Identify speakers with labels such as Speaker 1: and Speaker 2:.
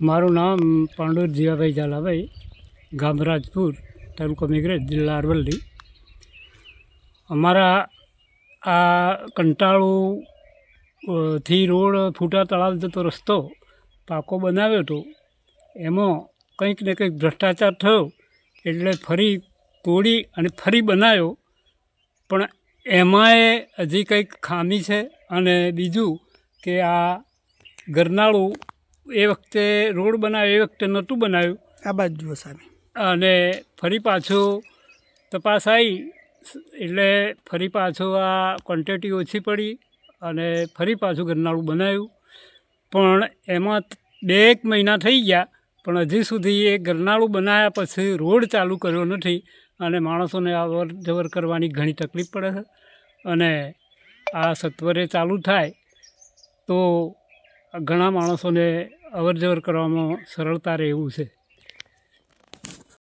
Speaker 1: મારું નામ પાંડુર જીવાભાઈ ઝાલાભાઈ, ગામ રાજપુર, તાલુકો મેઘરજ, જિલ્લા અરવલ્લી. અમારા આ કંટાળું થી રોડ ફૂટા તળાવ જતો રસ્તો પાકો બનાવ્યો હતો. એમાં કંઈક ને કંઈક ભ્રષ્ટાચાર થયો, એટલે ફરી તોડી અને ફરી બનાવ્યો. પણ એમાંય હજી કંઈક ખામી છે અને બીજું કે આ ગરનાળું એ વખતે રોડ બનાવ્યો એ વખતે નહોતું બનાવ્યું.
Speaker 2: આ બાજુ સામે.
Speaker 1: અને ફરી પાછું તપાસ આવી એટલે ફરી પાછું આ ક્વોન્ટિટી ઓછી પડી અને ફરી પાછું ગરનાળું બનાવ્યું. પણ એમાં બે એક મહિના થઈ ગયા પણ હજી સુધી એ ગરનાળું બનાવ્યા પછી રોડ ચાલુ કર્યો નથી અને માણસોને અવર જવર કરવાની ઘણી તકલીફ પડે છે. અને આ સત્વરે ચાલુ થાય તો ઘણા માણસોને અવર જવર કરવામાં સરળતા રહે એવું છે.